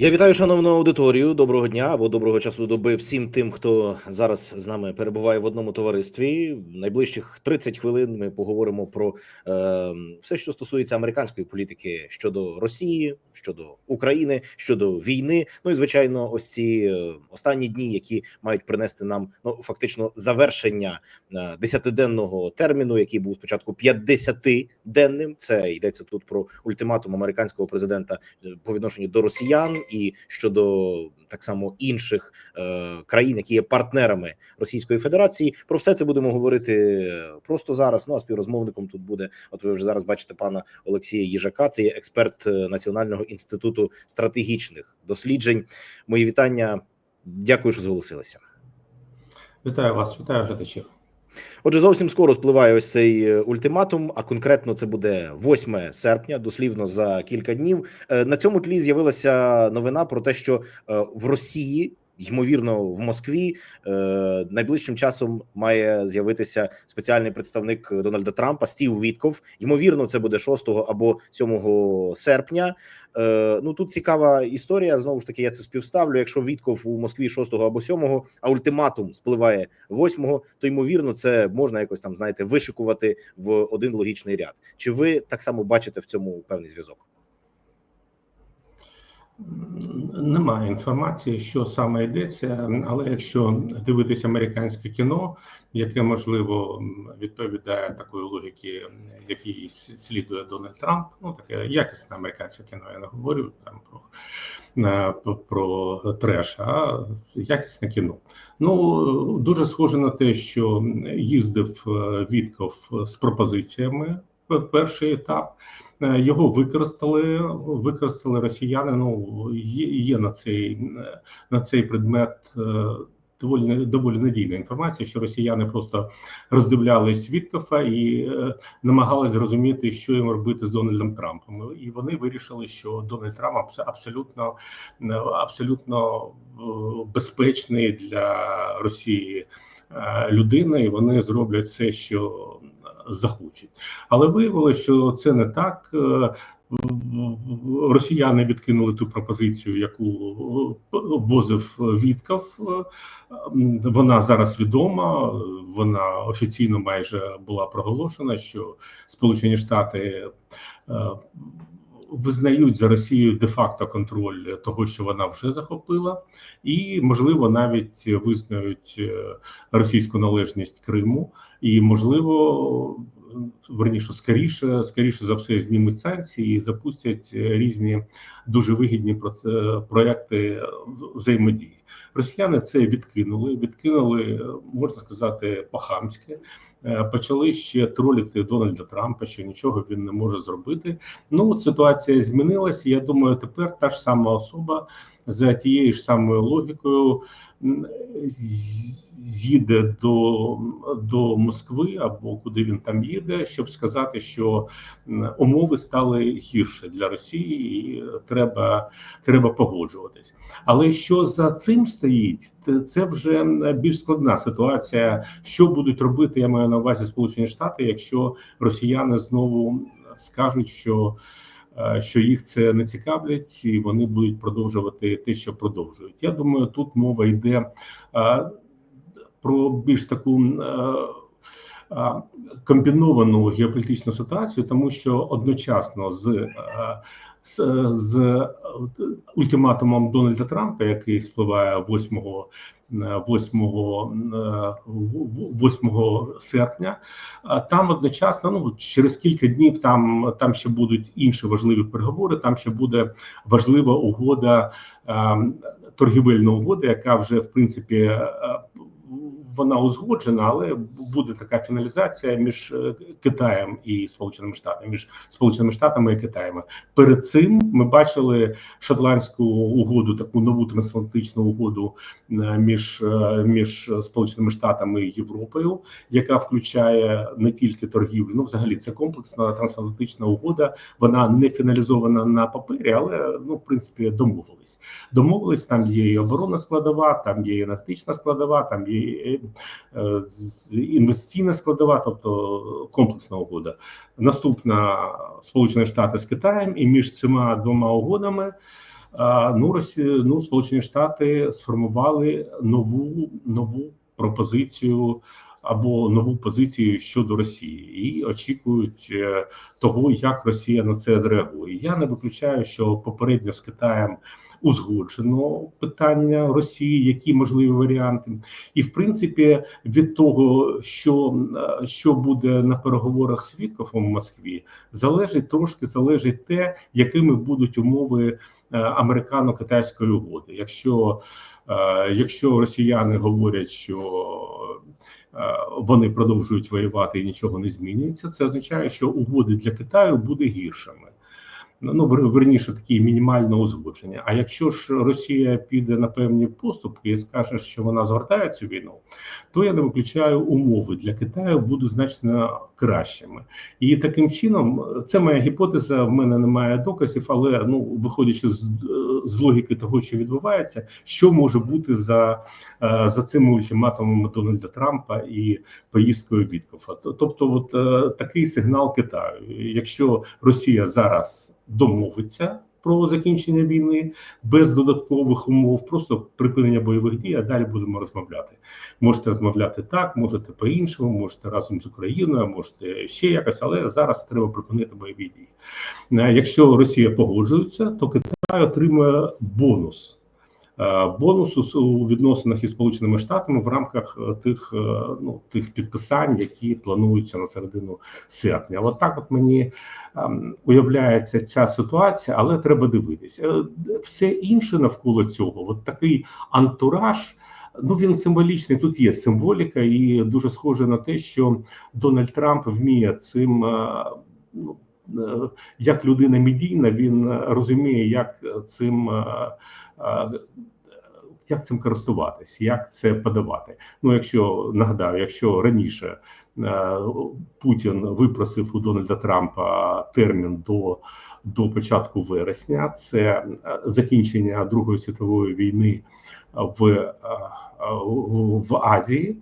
Я вітаю шановну аудиторію. Доброго дня або доброго часу доби всім тим, хто зараз з нами перебуває в одному товаристві. Найближчих 30 хвилин ми поговоримо про е, все, що стосується американської політики щодо Росії, щодо України, щодо війни. Ну і звичайно, ось ці е, останні дні, які мають принести нам ну фактично завершення е, десятиденного терміну, який був спочатку 50-денним. Це йдеться тут про ультиматум американського президента е, по відношенню до росіян і щодо так само інших е, країн, які є партнерами Російської Федерації. Про все це будемо говорити просто зараз. Ну а співрозмовником тут буде. От ви вже зараз бачите пана Олексія Їжака. Це є експерт е, Національного інституту стратегічних досліджень. Мої вітання. Дякую, що зголосилися. Вітаю вас, вітаю глядачів. Отже, зовсім скоро спливає ось цей е, ультиматум. А конкретно це буде 8 серпня, дослівно за кілька днів. Е, На цьому тлі з'явилася новина про те, що е, в Росії. Ймовірно, в Москві е, найближчим часом має з'явитися спеціальний представник Дональда Трампа Стів Вітков. Ймовірно, це буде 6 або 7 серпня. Е, ну тут цікава історія. Знову ж таки, я це співставлю. Якщо Вітков у Москві 6 або 7, а ультиматум спливає 8, то ймовірно, це можна якось там знаєте вишикувати в один логічний ряд. Чи ви так само бачите в цьому певний зв'язок? Немає інформації, що саме йдеться, але якщо дивитися американське кіно, яке можливо відповідає такої логіки, якій слідує Дональд Трамп, ну таке якісне американське кіно. Я не говорю там про, про треш, а якісне кіно. Ну дуже схоже на те, що їздив Вітков з пропозиціями в перший етап. Його використали, використали росіяни. Ну є, є на цей на цей предмет доволі доволі надійна інформація, що росіяни просто роздивлялись Віткофа і е, намагались зрозуміти, що їм робити з Дональдом Трампом. І вони вирішили, що Дональд Трамп абсолютно абсолютно безпечний для Росії людина, і вони зроблять все, що захочуть. Але виявилося, що це не так. Росіяни відкинули ту пропозицію, яку возив Вітков. Вона зараз відома. Вона офіційно майже була проголошена, що Сполучені Штати визнають за Росією де-факто контроль того, що вона вже захопила, і можливо навіть визнають російську належність Криму, і можливо. Верніше, скоріше, скоріше за все, знімуть санкції і запустять різні дуже вигідні проекти взаємодії. Росіяни це відкинули, відкинули, можна сказати, по-хамськи. Почали ще тролити Дональда Трампа, що нічого він не може зробити. Ну ситуація змінилася. Я думаю, тепер та ж сама особа за тією ж самою логікою їде до до Москви або куди він там їде, щоб сказати, що умови стали гірше для Росії, і треба треба погоджуватись. Але що за цим стоїть, це вже більш складна ситуація. Що будуть робити? Я маю на увазі Сполучені Штати, якщо Росіяни знову скажуть, що що їх це не цікавлять, і вони будуть продовжувати те, що продовжують. Я думаю, тут мова йде про більш таку комбіновану геополітичну ситуацію, тому що одночасно з з, з ультиматумом Дональда Трампа, який спливає 8 8, 8 серпня, там одночасно, ну через кілька днів, там там ще будуть інші важливі переговори. Там ще буде важлива угода, торгівельна угода, яка вже в принципі вона узгоджена, але буде така фіналізація між е, Китаєм і Сполученими Штатами, між Сполученими Штатами і Китаєм. Перед цим ми бачили шотландську угоду, таку нову трансатлантичну угоду е, між е, між Сполученими Штатами і Європою, яка включає не тільки торгівлю, ну взагалі це комплексна трансатлантична угода. Вона не фіналізована на папері, але ну в принципі домовились. Домовились там є і оборонна складова, там є і енергетична складова, там є інвестиційна складова, тобто комплексна угода. Наступна Сполучені Штати з Китаєм, і між цими двома угодами ну Росія, ну Сполучені Штати сформували нову нову пропозицію або нову позицію щодо Росії і очікують е, того, як Росія на це зреагує. Я не виключаю, що попередньо з Китаєм узгоджено питання Росії, які можливі варіанти, і в принципі від того, що, е, що буде на переговорах з Віткофом в Москві, залежить трошки залежить те, якими будуть умови е, американо-китайської угоди. Якщо, е, якщо росіяни говорять, що вони продовжують воювати і нічого не змінюється, це означає, що угоди для Китаю буде гіршими. Ну, вер- верніше, такі мінімальне узгодження. А якщо ж Росія піде на певні поступки і скаже, що вона згортає цю війну, то я не виключаю умови для Китаю будуть значно кращими. І таким чином, це моя гіпотеза. В мене немає доказів, але ну виходячи з, з логіки того, що відбувається, що може бути за, е, за цими ультиматумами Дональда Трампа і поїздкою Віткофа. Тобто, от е, такий сигнал Китаю. Якщо Росія зараз домовиться про закінчення війни без додаткових умов, просто припинення бойових дій, а далі будемо розмовляти. Можете розмовляти так, можете по-іншому, можете разом з Україною, можете ще якось, але зараз треба припинити бойові дії. Е, Якщо Росія погоджується, то Китай отримує бонус. Е, Бонус у- відносинах із Сполученими Штатами в рамках е, тих, е, ну, тих підписань, які плануються на середину серпня. От так от мені ем, уявляється ця ситуація, але треба дивитися. Все інше навколо цього, от такий антураж. Ну він символічний. Тут є символіка, і дуже схоже на те, що Дональд Трамп вміє цим. Ну, як людина медійна, він е, розуміє, як цим е, е, як цим користуватись, як це подавати. Ну, якщо нагадаю, якщо раніше е, Путін випросив у Дональда Трампа термін до, до початку вересня, це е, закінчення Другої світової війни в, е, е, в Азії.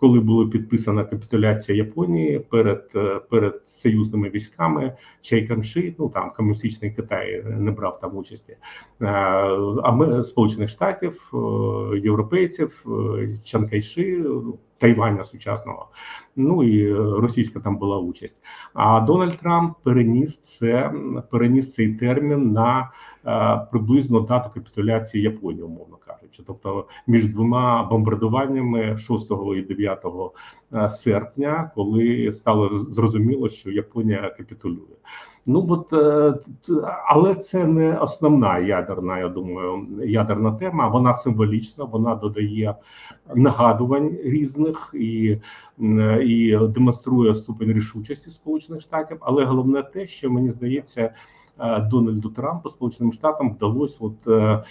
Коли була підписана капітуляція Японії перед е, перед союзними військами Чайканши, ну там комуністичний Китай не брав там участі, е, а ми Сполучених Штатів, е, європейців, Чанкайши, Тайваня сучасного. Ну і російська там була участь. А Дональд Трамп переніс це переніс цей термін на приблизно дату капітуляції Японії, умовно кажучи. Тобто між двома бомбардуваннями 6 і 9 е, серпня, коли стало зрозуміло, що Японія капітулює. Ну от е, але це не основна ядерна, я думаю, ядерна тема. Вона символічна, вона додає нагадувань різних і, і демонструє ступень рішучості Сполучених Штатів. Але головне те, що мені здається, е, Дональду Трампу Сполученим Штатам вдалося от е, е,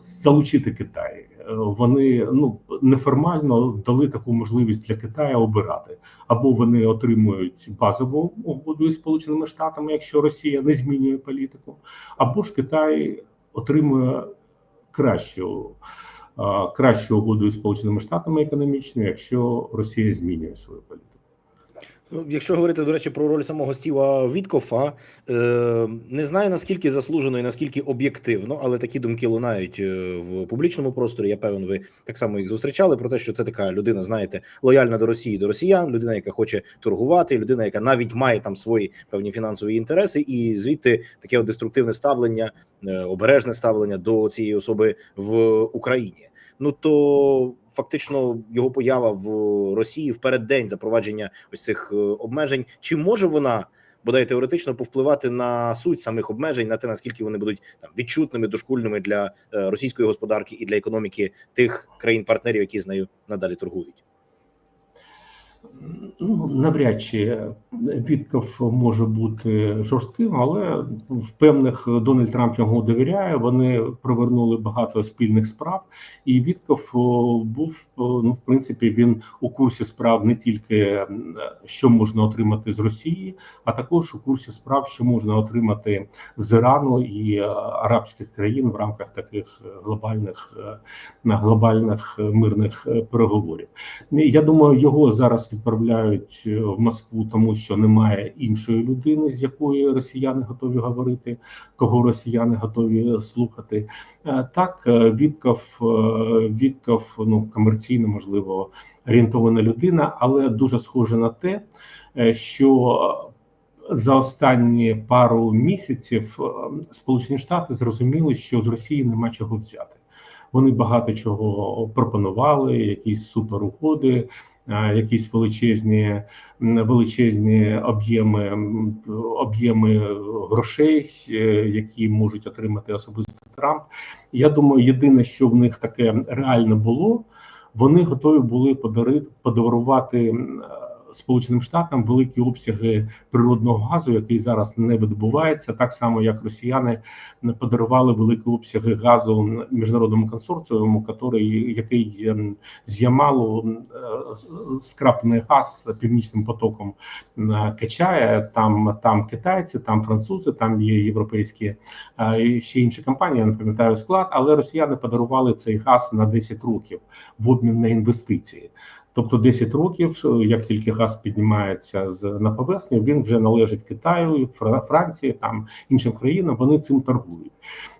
залучити Китай. Е, Вони ну неформально дали таку можливість для Китаю обирати або вони отримують базову угоду із Сполученими Штатами, якщо Росія не змінює політику, або ж Китай отримує кращу. е, Кращу угоду із Сполученими Штатами економічно, якщо Росія змінює свою політику. Ну, якщо говорити, до речі, про роль самого Стіва Віткофа, е, не знаю наскільки заслужено і наскільки об'єктивно, але такі думки лунають е, в публічному просторі. Я певен, ви так само їх зустрічали про те, що це така людина, знаєте, лояльна до Росії, до росіян, людина, яка хоче торгувати, людина, яка навіть має там свої певні фінансові інтереси, і звідти таке от деструктивне ставлення, е, обережне ставлення до цієї особи в Україні. Ну то фактично його поява в Росії в переддень запровадження ось цих е, обмежень. Чи може вона бодай теоретично повпливати на суть самих обмежень, на те наскільки вони будуть там відчутними, дошкульними для е, російської господарки і для економіки тих країн-партнерів, які з нею надалі торгують? Ну, навряд чи Вітков може бути жорстким, але в певних Дональд Трамп йому довіряє. Вони провернули багато спільних справ, і Вітков був ну, в принципі, він у курсі справ не тільки що можна отримати з Росії, а також у курсі справ, що можна отримати з Ірану і е, арабських країн в рамках таких глобальних е, глобальних е, мирних е, переговорів. Я думаю, його зараз відправляють е, в Москву, тому що немає іншої людини, з якою росіяни готові говорити, кого росіяни готові слухати. Е, Так, е, Вітков, Вітков, ну комерційно можливо орієнтована людина, але дуже схоже на те, що за останні пару місяців Сполучені Штати зрозуміли, що з Росії нема чого взяти. Вони багато чого пропонували, якісь суперугоди, якісь величезні величезні об'єми об'єми грошей, е, які можуть отримати особисто Трамп. Я думаю, єдине, що в них таке реально було, вони готові були подарити подарувати Сполученим Штатам великі обсяги природного газу, який зараз не видобувається, так само як росіяни подарували великі обсяги газу міжнародному консорціуму, який, який ем, з Ямалу скраплений газ північним потоком качає. Там там китайці, там французи, там є європейські е, і ще інші компанії. Я не пам'ятаю склад, але росіяни подарували цей газ на 10 років в обмін на інвестиції. Тобто 10 років, як тільки газ піднімається з на поверхню, він вже належить Китаю, Фра- Франції, там іншим країнам. Вони цим торгують.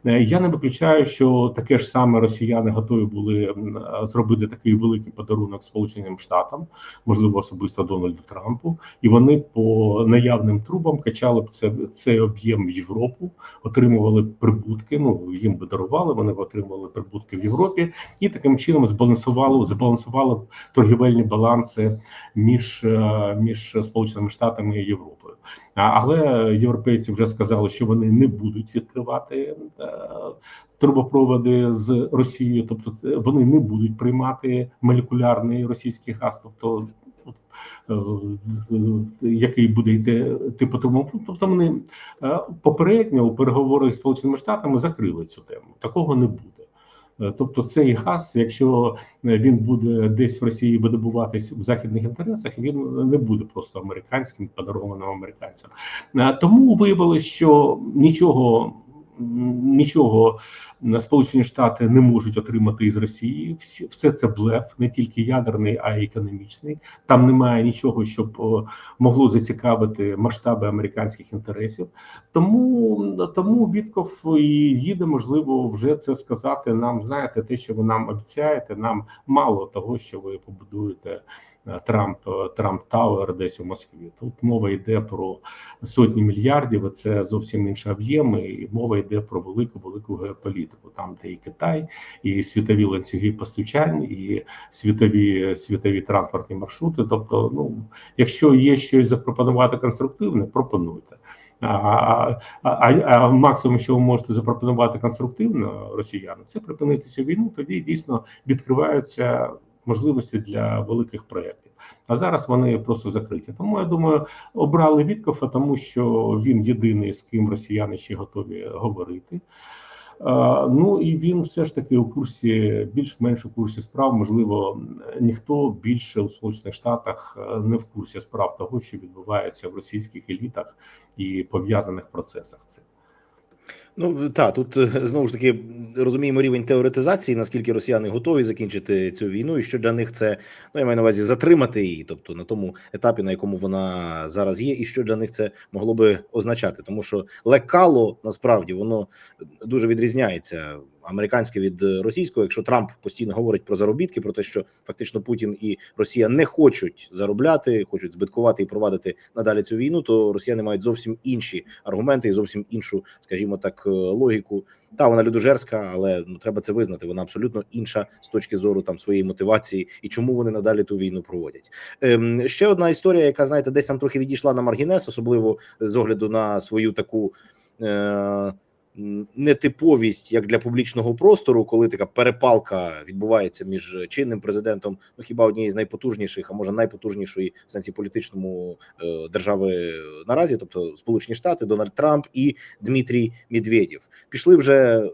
Е, Я не виключаю, що таке ж саме росіяни готові були е, зробити такий великий подарунок Сполученим Штатам, можливо, особисто Дональду Трампу, і вони по наявним трубам качали б це цей об'єм в Європу, отримували прибутки. Ну їм би дарували, вони б отримували прибутки в Європі, і таким чином збалансували збалансували торгівельні баланси між, е, між Сполученими Штатами і Європою. Але європейці вже сказали, що вони не будуть відкривати трубопроводи з Росією, тобто це вони не будуть приймати молекулярний російський газ, тобто. е, Який буде йти типу трубопроводу. тобто вони е, попередньо у переговорах з Сполученими Штатами закрили цю тему. Такого не буде. Е, Тобто цей газ, якщо він буде десь в Росії видобуватись в західних інтересах, він не буде просто американським, подарованим американцям. Тому виявилось, що нічого. Нічого Сполучені Штати не можуть отримати із Росії. Все це блеф, не тільки ядерний, а й економічний. Там немає нічого, щоб могло зацікавити масштаби американських інтересів. Тому тому Вітков і їде, можливо, вже це сказати. Нам знаєте, те, що ви нам обіцяєте, нам мало того, що ви побудуєте Трамп Трамп Тауер десь у Москві. Тут мова йде про сотні мільярдів. Це зовсім інші об'єми. І мова йде про велику велику геополітику. Там де і Китай, і світові ланцюги постачань, і світові світові транспортні маршрути. Тобто, ну якщо є щось запропонувати конструктивне, пропонуйте. А, а, а, а максимум, що ви можете запропонувати конструктивно росіянам, це припинити цю війну. Тоді дійсно відкриваються можливості для великих проєктів. А зараз вони просто закриті. Тому я думаю, обрали Віткофа, тому що він єдиний, з ким росіяни ще готові говорити. Ну і він все ж таки у курсі, більш-менш у курсі справ. Можливо, ніхто більше у Сполучених Штатах е, не в курсі справ того, що відбувається в російських елітах і пов'язаних процесах. Цим Ну так, тут е, знову ж таки розуміємо рівень теоретизації, наскільки росіяни готові закінчити цю війну, і що для них це ну я маю на увазі затримати її, тобто на тому етапі, на якому вона зараз є, і що для них це могло би означати, тому що лекало насправді воно дуже відрізняється американське від російського. Якщо Трамп постійно говорить про заробітки, про те, що фактично Путін і Росія не хочуть заробляти, хочуть збиткувати і провадити надалі цю війну, то росіяни мають зовсім інші аргументи і зовсім іншу, скажімо так, е, логіку. Та вона людожерська, але ну треба це визнати. Вона абсолютно інша з точки зору там своєї мотивації і чому вони надалі ту війну проводять. Ем, ще одна історія, яка знаєте, десь там трохи відійшла на маргінес, особливо з огляду на свою таку. Е- Нетиповість як для публічного простору, коли така перепалка відбувається між чинним президентом, ну хіба однієї з найпотужніших, а може найпотужнішої в сенсі політичному е, держави наразі, тобто Сполучені Штати, Дональд Трамп і Дмитрій Медведєв. Пішли вже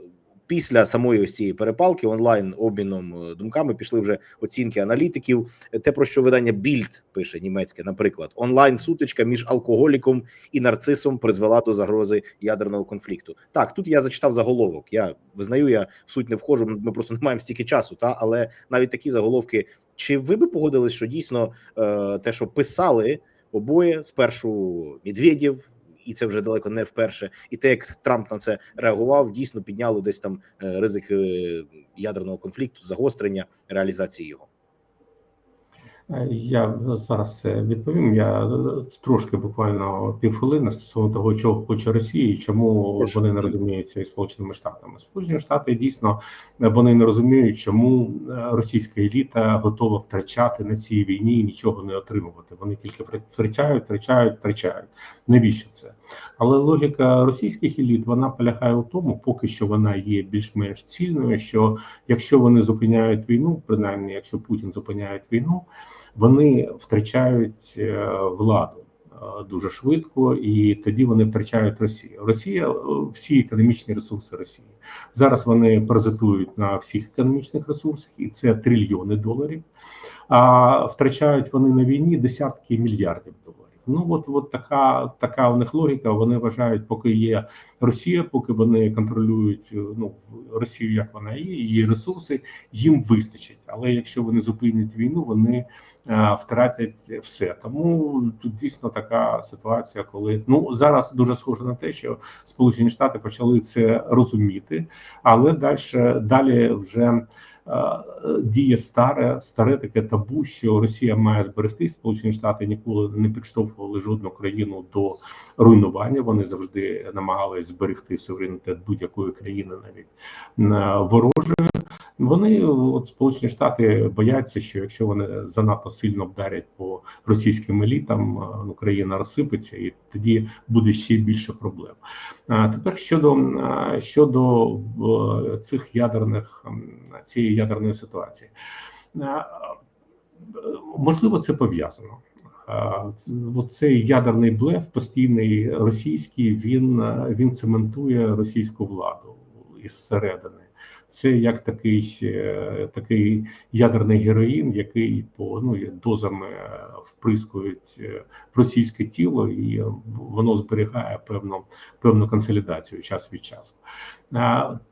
після самої ось цієї перепалки онлайн обміном е, думками пішли вже оцінки аналітиків. Те про що видання Більд пише німецьке, наприклад, онлайн сутичка між алкоголіком і нарцисом призвела до загрози ядерного конфлікту. Так, тут я зачитав заголовок. Я визнаю, я в суть не входжу. Ми просто не маємо стільки часу. Та але навіть такі заголовки. Чи ви би погодились, що дійсно е, те, що писали обоє спершу Медведєв, і це вже далеко не вперше, і те, як Трамп на це реагував, дійсно підняло десь там е, ризик е, ядерного конфлікту, загострення реалізації його. Е, Я зараз це відповім. Я трошки буквально півхвилини стосовно того, чого хоче Росія, і чому Прошу. вони не розуміються із Сполученими Штатами. Сполучені Штати дійсно вони не розуміють, чому російська еліта готова втрачати на цій війні і нічого не отримувати. Вони тільки втрачають, втрачають, втрачають. Навіщо це? Але логіка російських еліт вона полягає у тому, поки що вона є більш-менш цільною. Що якщо вони зупиняють війну, принаймні, якщо Путін зупиняє війну, вони втрачають е, владу е, дуже швидко, і тоді вони втрачають Росію. Росія е, всі економічні ресурси Росії зараз. Вони паразитують на всіх економічних ресурсах, і це трильйони доларів. А втрачають вони на війні десятки мільярдів доларів. Ну от, от така така у них логіка. Вони вважають, поки є Росія, поки вони контролюють е, ну Росію, як вона є, її ресурси їм вистачить. Але якщо вони зупинять війну, вони втратять все. Тому тут дійсно така ситуація, коли ну зараз дуже схоже на те, що Сполучені Штати почали це розуміти, але далі далі вже. е, Діє старе старе таке табу, що Росія має зберегти Сполучені Штати ніколи не підштовхували жодну країну до руйнування. Вони завжди намагались зберегти суверенітет будь-якої країни, навіть е, ворожої. Вони от Сполучені Штати бояться, що якщо вони занадто сильно вдарять по російським елітам, е, ну розсипеться, і тоді буде ще більше проблем. А тепер щодо е, щодо е, цих ядерних цієї ядерної ситуації, можливо, це пов'язано. Е, Цей ядерний блеф постійний російський. Він він цементує російську владу із середини. Це як такий е, такий ядерний героїн, який по ну дозами е, вприскують е, в російське тіло, і е, воно зберігає певну певну консолідацію час від часу.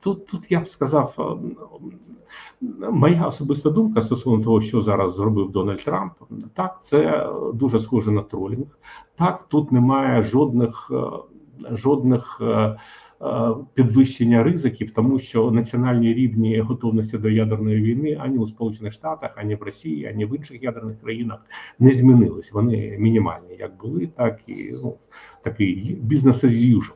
Тут тут я б сказав, е, моя особиста думка стосовно того, що зараз зробив Дональд Трамп, так це дуже схоже на тролінг. Так, тут немає жодних е, жодних. Е, Підвищення ризиків, тому що національні рівні готовності до ядерної війни ані у Сполучених Штатах, ані в Росії, ані в інших ядерних країнах не змінились. Вони мінімальні, як були, так і ну такий бізнес as usual.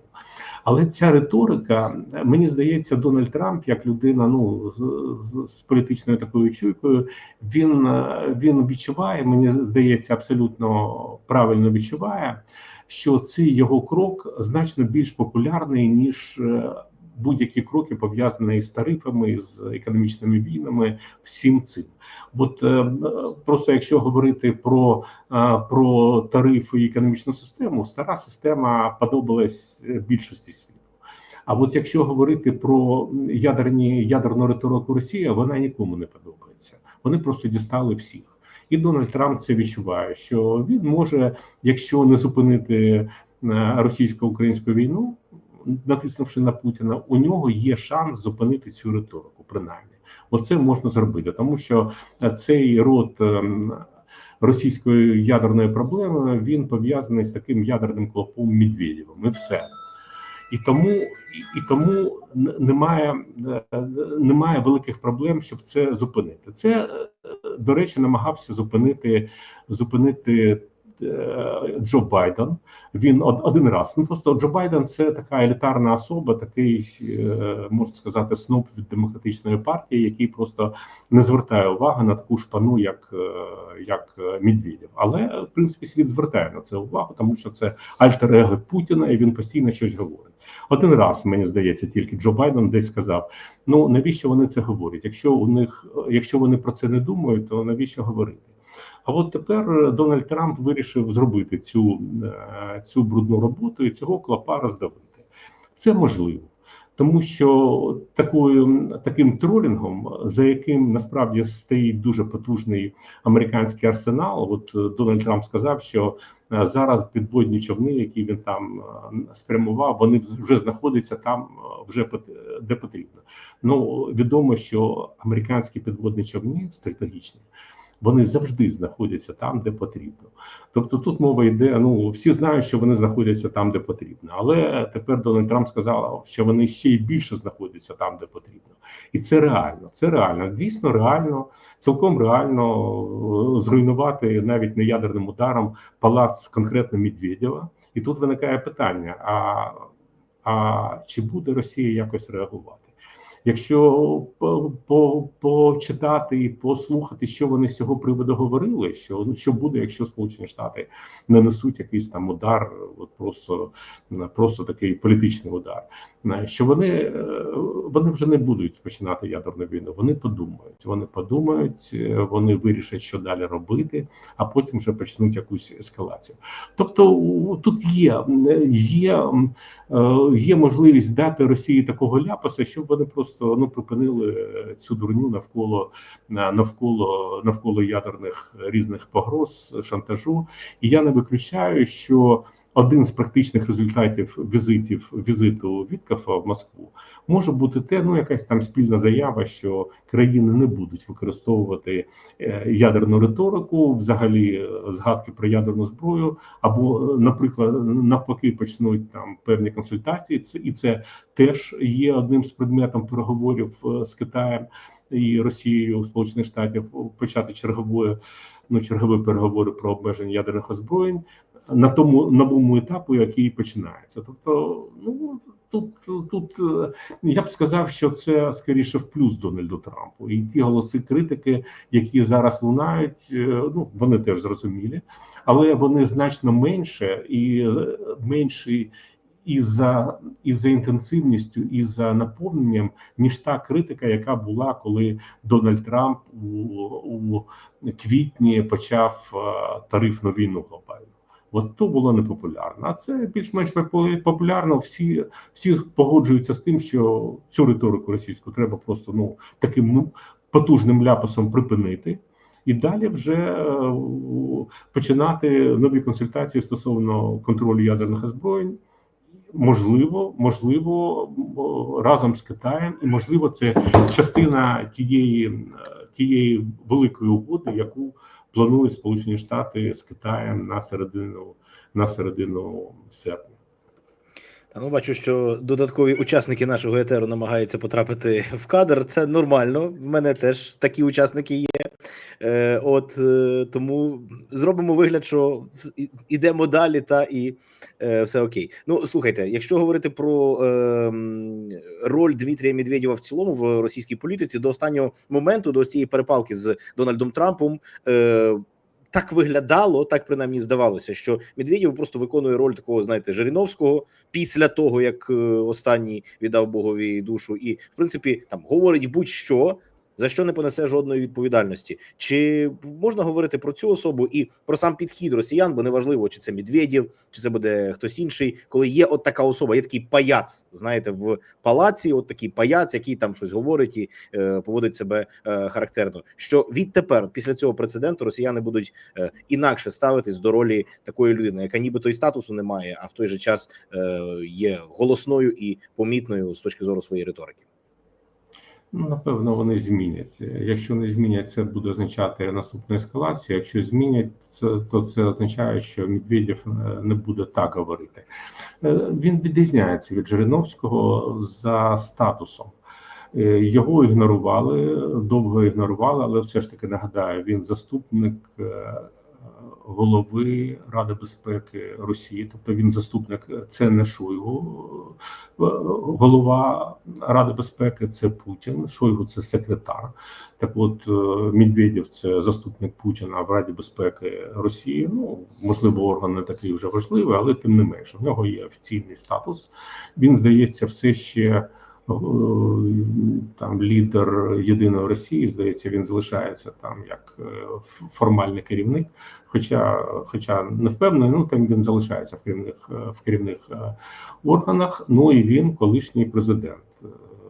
Але ця риторика, мені здається, Дональд Трамп, як людина, ну з, з, з політичною такою чуйкою, він, е, він відчуває, мені здається, абсолютно правильно відчуває, що цей його крок значно більш популярний ніж. е, Будь-які кроки пов'язані з тарифами, з економічними війнами, всім цим. От е, просто якщо говорити про, е, про тарифи і економічну систему, стара система подобалась е, більшості світу. А от якщо говорити про ядерні ядерну риторику Росії, вона нікому не подобається. Вони просто дістали всіх. І Дональд Трамп це відчуває, що він може, якщо не зупинити е, російсько-українську війну, натиснувши на Путіна, у нього є шанс зупинити цю риторику, принаймні. Оце можна зробити, тому що цей род ем, російської ядерної проблеми він пов'язаний з таким ядерним клопом Медведєвим. І все. І тому і, тому немає, е, немає великих проблем, щоб це зупинити. Це, е, до речі, намагався зупинити зупинити е, Джо Байден. Він од- один раз. Ну просто Джо Байден це така елітарна особа, такий можна сказати, сноп від демократичної партії, який просто не звертає уваги на таку шпану, як, як Медведєв. Але в принципі світ звертає на це увагу, тому що це альтер-его Путіна, і він постійно щось говорить. Один раз мені здається, тільки Джо Байден десь сказав: ну навіщо вони це говорять? Якщо у них, якщо вони про це не думають, то навіщо говорити? А от тепер Дональд Трамп вирішив зробити цю, е, цю брудну роботу і цього клопа роздавити. Це можливо. тому що такою таким тролінгом, за яким насправді стоїть дуже потужний американський арсенал. От Дональд Трамп сказав, що зараз підводні човни, які він там е, спрямував, вони вже знаходяться там, е, вже де потрібно. Ну відомо, що американські підводні човни стратегічні. Вони завжди знаходяться там, де потрібно. Тобто тут мова йде. Ну всі знають, що вони знаходяться там, де потрібно. Але тепер Дональд Трамп сказав, що вони ще й більше знаходяться там, де потрібно, і це реально. Це реально, дійсно реально, цілком реально е, зруйнувати навіть не ядерним ударом палац конкретно Медведєва. І тут виникає питання: а, а чи буде Росія якось реагувати? Якщо по- по- почитати і послухати, що вони з цього приводу говорили, що ну що буде, якщо Сполучені Штати нанесуть якийсь там удар, от просто просто такий політичний удар, е, що вони, е, вони вже не будуть починати ядерну війну. Вони подумають, вони подумають, е, вони вирішать, що далі робити, а потім вже почнуть якусь ескалацію. Тобто тут є, е, є, е, є можливість дати Росії такого ляпаса, щоб вони просто ну припинили е, цю дурню навколо навколо навколо ядерних різних погроз, шантажу. І я не виключаю, що один з практичних результатів візитів візиту Віткафа в Москву може бути те, ну якась там спільна заява, що країни не будуть використовувати е, ядерну риторику, взагалі е, згадки про ядерну зброю, або, е, наприклад, навпаки, почнуть там певні консультації. Це і це теж є одним з предметом переговорів з Китаєм. І Росією Сполучених Штатів почати чергової ну чергові переговори про обмеження ядерних озброєнь на тому новому етапу, який починається. Тобто, ну тут тут е, я б сказав, що це скоріше в плюс Дональду Трампу, і ті голоси критики, які зараз лунають, е, ну вони теж зрозумілі, але вони значно менше і е, менші. І за і за інтенсивністю, і за наповненням, ніж та критика, яка була, коли Дональд Трамп у, у квітні почав тарифну війну глобальну. От то було непопулярно. А це більш-менш популярно. Всі всі погоджуються з тим, що цю риторику російську треба просто ну таким ну потужним ляпасом припинити. І далі вже е, починати нові консультації стосовно контролю ядерних озброєнь. Можливо, можливо, разом з Китаєм, і можливо, це частина тієї тієї великої угоди, яку планують Сполучені Штати з Китаєм на середину на середину серпня. Та ну бачу, що додаткові учасники нашого етеру намагаються потрапити в кадр. Це нормально. В мене теж такі учасники є. Е, от е, тому зробимо вигляд, що ідемо далі, та і е, все окей. Ну слухайте, якщо говорити про е, роль Дмитрія Медведєва в цілому в російській політиці, до останнього моменту, до цієї перепалки з Дональдом Трампом. Е, так виглядало, так принаймні здавалося, що Медведєв просто виконує роль такого, знаєте, Жириновського після того, як е, останній віддав Богові душу, і в принципі там говорить будь-що. За що не понесе жодної відповідальності, чи можна говорити про цю особу і про сам підхід росіян? Бо неважливо, чи це Медведєв, чи це буде хтось інший, коли є от така особа, є такий паяц, знаєте, в палаці, от такий паяц, який там щось говорить і е, поводить себе е, характерно. Що відтепер, після цього прецеденту, росіяни будуть е, інакше ставитись до ролі такої людини, яка нібито і статусу не має, а в той же час е, є голосною і помітною з точки зору своєї риторики. Ну, напевно, вони змінять. Якщо не змінять, це буде означати наступну ескалацію. Якщо змінять, це- то це означає, що Медведєв е, не буде так говорити. Е, Він відрізняється від Жириновського за статусом. Е, Його ігнорували, довго ігнорували, але все ж таки нагадаю, він заступник голови Ради безпеки Росії, тобто він заступник, це не Шойгу, е, голова Ради безпеки це Путін, Шойгу це секретар. Так от е, Медведєв це заступник Путіна в Раді безпеки Росії. Ну можливо, орган не такий вже важливий, але тим не менше, в нього є офіційний статус. Він здається, все ще е, там лідер єдиної Росії, здається, він залишається там як е, формальний керівник. Хоча, хоча не впевнений, ну там він залишається в керівних е, в керівних е, органах. Ну і він колишній президент, е,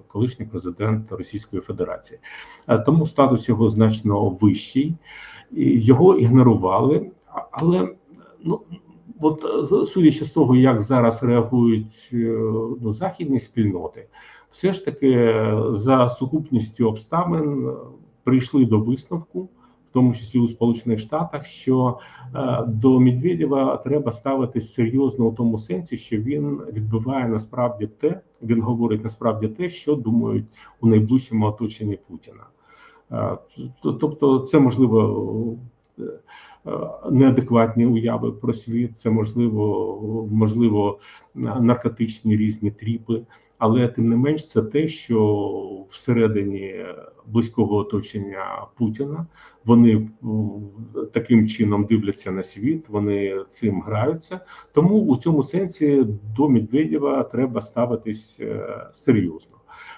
колишній президент Російської Федерації. Е, Тому статус його значно вищий, його ігнорували. Але ну от е, судячи з того, як зараз реагують е, ну, західні спільноти, все ж таки е, за сукупністю обставин е, прийшли до висновку. В тому числі у Сполучених Штатах, що е, до Медведєва треба ставитись серйозно у тому сенсі, що він відбиває насправді те, він говорить насправді те, що думають у найближчому оточенні Путіна. Тобто, це можливо неадекватні уяви про світ, це можливо, можливо, наркотичні різні тріпи. Але тим не менш, це те, що всередині близького оточення Путіна вони таким чином дивляться на світ, вони цим граються. Тому у цьому сенсі до Медведєва треба ставитись е, серйозно.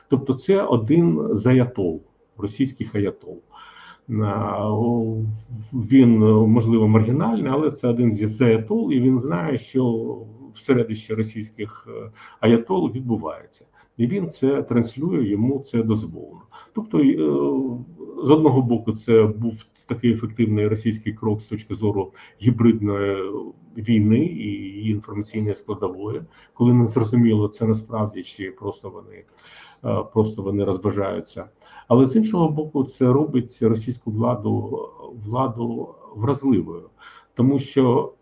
Тобто, це один з аятол, російських аятол. Він можливо маргінальний, але це один з аятол, і він знає, що всередище російських е, аятол відбувається, і він це транслює, йому це дозволено. Тобто, е, з одного боку, це був такий ефективний російський крок з точки зору гібридної війни і її інформаційної складової, коли не зрозуміло це насправді чи просто вони е, просто вони розважаються. Але з іншого боку, це робить російську владу владу вразливою, тому що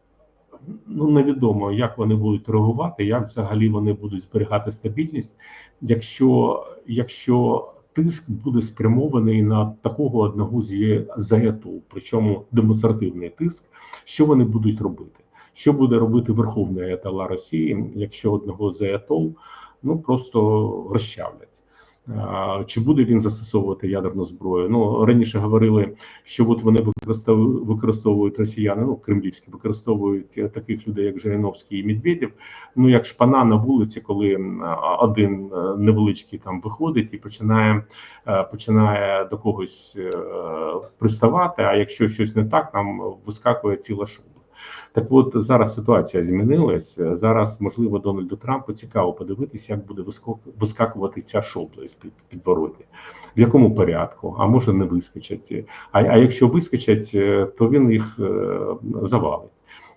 ну невідомо, як вони будуть реагувати, як взагалі вони будуть зберігати стабільність, якщо, якщо тиск буде спрямований на такого одного з заятул, причому демонстративний тиск, що вони будуть робити? Що буде робити Верховна Аятола Росії, якщо одного з аятол ну просто розчавлять? Чи буде він застосовувати ядерну зброю? Ну раніше говорили, що от вони використовують, використовують росіяни, ну кремлівські використовують е, таких людей, як Жириновський і Медведєв. Ну як шпана на вулиці, коли один е, невеличкий там виходить і починає е, починає до когось приставати. А якщо щось не так, там вискакує ціла шуба. Так от зараз ситуація змінилась. Зараз, можливо, Дональду Трампу цікаво подивитися, як буде вискакувати ця шобла з під підворотні, в якому порядку, а може не вискочать. А, а якщо вискочать, то він їх е, завалить.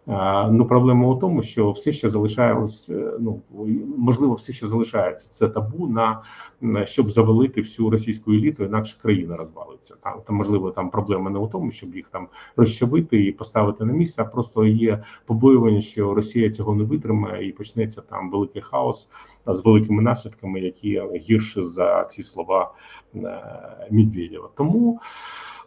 Ну, проблема у тому, що все ще залишається, е, ну можливо, все ще залишається це табу на, щоб завалити всю російську еліту, інакше країна розвалиться. Там там можливо там проблема не у тому, щоб їх там розчавити і поставити на місце, а просто є побоювання, що Росія цього не витримає, і почнеться там великий хаос з великими наслідками, які гірше за ці слова е, Медведєва. Тому.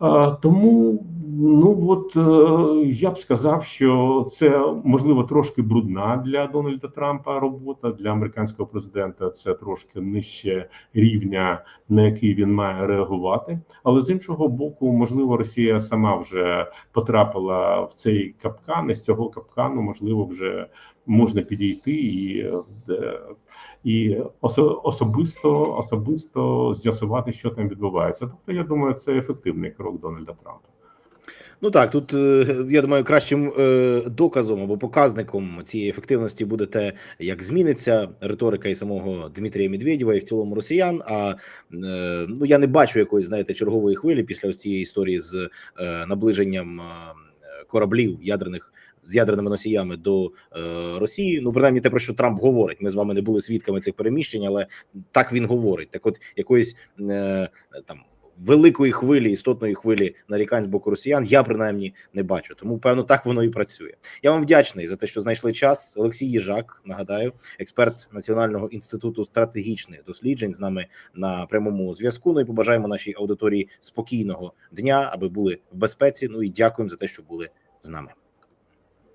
Е, Тому ну от е, я б сказав, що це можливо трошки брудна для Дональда Трампа робота для американського президента. Це трошки нижче рівня, на який він має реагувати. Але з іншого боку, можливо, Росія сама вже потрапила в цей капкан. І з цього капкану можливо вже можна підійти і, е, і особисто особисто з'ясувати, що там відбувається. Тобто, я думаю, це ефективний крок Дональда Трампа. Ну так, тут е, я думаю, кращим е, доказом або показником цієї ефективності буде те, як зміниться риторика і самого Дмитрія Медведєва і в цілому росіян. А ну я не бачу якоїсь, знаєте, чергової хвилі після ось цієї історії з наближенням кораблів ядерних. З ядерними носіями до е, Росії, ну принаймні те про що Трамп говорить. Ми з вами не були свідками цих переміщень, але так він говорить. Так, от якоїсь е, там великої хвилі, істотної хвилі нарікань з боку росіян, я принаймні не бачу. Тому певно так воно і працює. Я вам вдячний за те, що знайшли час. Олексій Їжак, нагадаю, експерт Національного інституту стратегічних досліджень з нами на прямому зв'язку. Ну і побажаємо нашій аудиторії спокійного дня, аби були в безпеці. Ну і дякуємо за те, що були з нами.